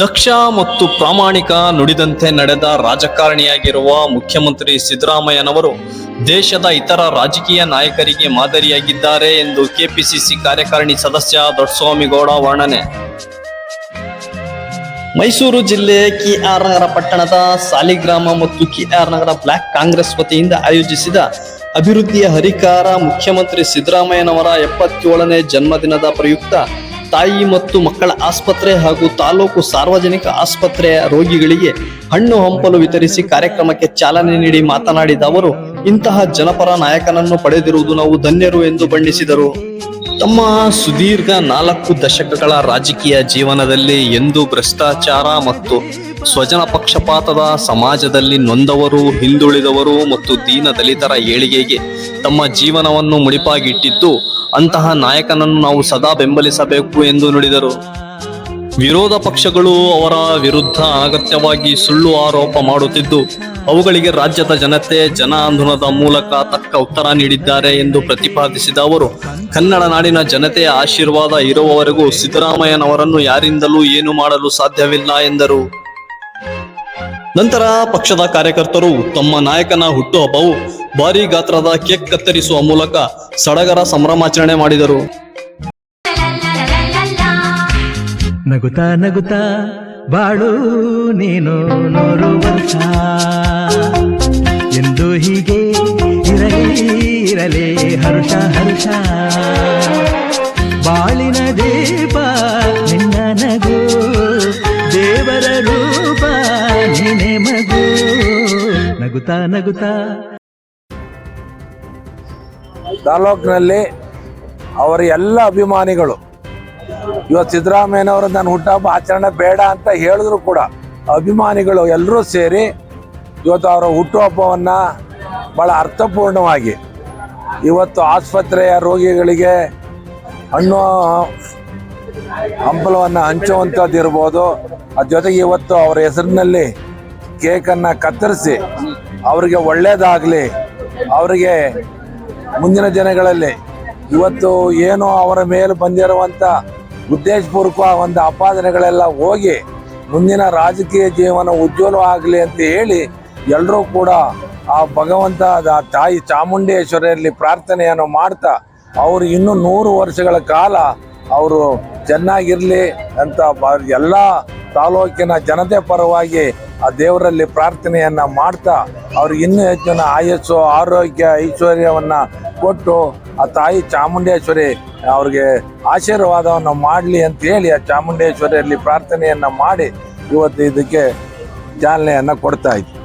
ದಕ್ಷ ಮತ್ತು ಪ್ರಾಮಾಣಿಕ ನುಡಿದಂತೆ ನಡೆದ ರಾಜಕಾರಣಿಯಾಗಿರುವ ಮುಖ್ಯಮಂತ್ರಿ ಸಿದ್ದರಾಮಯ್ಯನವರು ದೇಶದ ಇತರ ರಾಜಕೀಯ ನಾಯಕರಿಗೆ ಮಾದರಿಯಾಗಿದ್ದಾರೆ ಎಂದು ಕೆಪಿಸಿಸಿ ಕಾರ್ಯಕಾರಿಣಿ ಸದಸ್ಯ ದೊಡ್ಡಸ್ವಾಮಿಗೌಡ ವರ್ಣನೆ. ಮೈಸೂರು ಜಿಲ್ಲೆ ಕೆಆರ್ ನಗರ ಪಟ್ಟಣದ ಸಾಲಿಗ್ರಾಮ ಮತ್ತು ಕೆಆರ್ ನಗರ ಬ್ಲಾಕ್ ಕಾಂಗ್ರೆಸ್ ವತಿಯಿಂದ ಆಯೋಜಿಸಿದ ಅಭಿವೃದ್ಧಿಯ ಹರಿಕಾರ ಮುಖ್ಯಮಂತ್ರಿ ಸಿದ್ದರಾಮಯ್ಯನವರ ಎಪ್ಪತ್ತೇಳನೇ ಜನ್ಮದಿನದ ಪ್ರಯುಕ್ತ ತಾಯಿ ಮತ್ತು ಮಕ್ಕಳ ಆಸ್ಪತ್ರೆ ಹಾಗೂ ತಾಲೂಕು ಸಾರ್ವಜನಿಕ ಆಸ್ಪತ್ರೆಯ ರೋಗಿಗಳಿಗೆ ಹಣ್ಣು ಹಂಪಲು ವಿತರಿಸಿ ಕಾರ್ಯಕ್ರಮಕ್ಕೆ ಚಾಲನೆ ನೀಡಿ ಮಾತನಾಡಿದ ಅವರು, ಇಂತಹ ಜನಪರ ನಾಯಕನನ್ನು ಪಡೆದಿರುವುದು ನಾವು ಧನ್ಯರು ಎಂದು ಬಣ್ಣಿಸಿದರು. ತಮ್ಮ ಸುದೀರ್ಘ ನಾಲ್ಕು ದಶಕಗಳ ರಾಜಕೀಯ ಜೀವನದಲ್ಲಿ ಎಂದು ಭ್ರಷ್ಟಾಚಾರ ಮತ್ತು ಸ್ವಜನ ಪಕ್ಷಪಾತದ ಸಮಾಜದಲ್ಲಿ ನೊಂದವರು, ಹಿಂದುಳಿದವರು ಮತ್ತು ದೀನ ದಲಿತರ ಏಳಿಗೆಗೆ ತಮ್ಮ ಜೀವನವನ್ನು ಮುಡಿಪಾಗಿಟ್ಟಿದ್ದು ಅಂತಹ ನಾಯಕನನ್ನು ನಾವು ಸದಾ ಬೆಂಬಲಿಸಬೇಕು ಎಂದು ನುಡಿದರು. ವಿರೋಧ ಪಕ್ಷಗಳು ಅವರ ವಿರುದ್ಧ ಅಗತ್ಯವಾಗಿ ಸುಳ್ಳು ಆರೋಪ ಮಾಡುತ್ತಿದ್ದು, ಅವುಗಳಿಗೆ ರಾಜ್ಯದ ಜನತೆ ಜನ ಆಂದೋಲನದ ಮೂಲಕ ತಕ್ಕ ಉತ್ತರ ನೀಡಿದ್ದಾರೆ ಎಂದು ಪ್ರತಿಪಾದಿಸಿದ ಅವರು, ಕನ್ನಡ ನಾಡಿನ ಜನತೆಯ ಆಶೀರ್ವಾದ ಇರುವವರೆಗೂ ಸಿದ್ದರಾಮಯ್ಯನವರನ್ನು ಯಾರಿಂದಲೂ ಏನು ಮಾಡಲು ಸಾಧ್ಯವಿಲ್ಲ ಎಂದರು. ನಂತರ ಪಕ್ಷದ ಕಾರ್ಯಕರ್ತರು ತಮ್ಮ ನಾಯಕನ ಹುಟ್ಟುಹಬ್ಬವು ಭಾರೀ ಗಾತ್ರದ ಕೇಕ್ ಕತ್ತರಿಸುವ ಮೂಲಕ ಸಡಗರ ಸಂಭ್ರಮಾಚರಣೆ ಮಾಡಿದರು. ನಗುತಾ ನಗುತಾ ಬಾಳು ನೀನು ನೂರು ವರ್ಷ ಎಂದು ಹೀಗೆ ಇರಲಿ ಇರಲಿ, ಹರ್ಷ, ಹರುಷ. ಬಾಳಿನ ದೀಪ ನಿನ್ನ ನಗು, ದೇವರ ರೂಪ ನೀನೆ ಮಗು. ನಗುತ್ತಾ ನಗುತ್ತಾ ತಾಲೂಕಿನಲ್ಲಿ ಅವರ ಎಲ್ಲ ಅಭಿಮಾನಿಗಳು. ಇವತ್ತು ಸಿದ್ದರಾಮಯ್ಯನವರು ನನ್ನ ಹುಟ್ಟಹಬ್ಬ ಆಚರಣೆ ಬೇಡ ಅಂತ ಹೇಳಿದ್ರು ಕೂಡ ಅಭಿಮಾನಿಗಳು ಎಲ್ಲರೂ ಸೇರಿ ಇವತ್ತು ಅವರ ಹುಟ್ಟುಹಬ್ಬವನ್ನು ಭಾಳ ಅರ್ಥಪೂರ್ಣವಾಗಿ ಇವತ್ತು ಆಸ್ಪತ್ರೆಯ ರೋಗಿಗಳಿಗೆ ಹಣ್ಣು ಹಂಪಲವನ್ನು ಹಂಚುವಂಥದ್ದು ಇರ್ಬೋದು. ಅದ್ರ ಜೊತೆಗೆ ಇವತ್ತು ಅವರ ಹೆಸರಿನಲ್ಲಿ ಕೇಕನ್ನು ಕತ್ತರಿಸಿ ಅವರಿಗೆ ಒಳ್ಳೆಯದಾಗಲಿ ಅವರಿಗೆ ಮುಂದಿನ ದಿನಗಳಲ್ಲಿ ಇವತ್ತು ಏನು ಅವರ ಮೇಲೆ ಬಂದಿರುವಂಥ ಉದ್ದೇಶಪೂರ್ವಕ ಒಂದು ಅಪಾದನೆಗಳೆಲ್ಲ ಹೋಗಿ ಮುಂದಿನ ರಾಜಕೀಯ ಜೀವನ ಉಜ್ವಲ ಆಗಲಿ ಅಂತ ಹೇಳಿ ಎಲ್ಲರೂ ಕೂಡ ಆ ಭಗವಂತ ಆ ತಾಯಿ ಚಾಮುಂಡೇಶ್ವರಿಯಲ್ಲಿ ಪ್ರಾರ್ಥನೆಯನ್ನು ಮಾಡ್ತಾ ಅವರು ಇನ್ನೂ ನೂರು ವರ್ಷಗಳ ಕಾಲ ಅವರು ಚೆನ್ನಾಗಿರಲಿ ಅಂತ ಎಲ್ಲ ತಾಲೂಕಿನ ಜನತೆ ಪರವಾಗಿ ಆ ದೇವರಲ್ಲಿ ಪ್ರಾರ್ಥನೆಯನ್ನ ಮಾಡ್ತಾ ಅವ್ರಿಗೆ ಇನ್ನೂ ಹೆಚ್ಚಿನ ಆಯಸ್ಸು, ಆರೋಗ್ಯ, ಐಶ್ವರ್ಯವನ್ನ ಕೊಟ್ಟು ಆ ತಾಯಿ ಚಾಮುಂಡೇಶ್ವರಿ ಅವ್ರಿಗೆ ಆಶೀರ್ವಾದವನ್ನು ಮಾಡಲಿ ಅಂತ ಹೇಳಿ ಆ ಚಾಮುಂಡೇಶ್ವರಿಯಲ್ಲಿ ಪ್ರಾರ್ಥನೆಯನ್ನ ಮಾಡಿ ಇವತ್ತು ಇದಕ್ಕೆ ಚಾಲನೆಯನ್ನ ಕೊಡ್ತಾ ಇದ್ವಿ.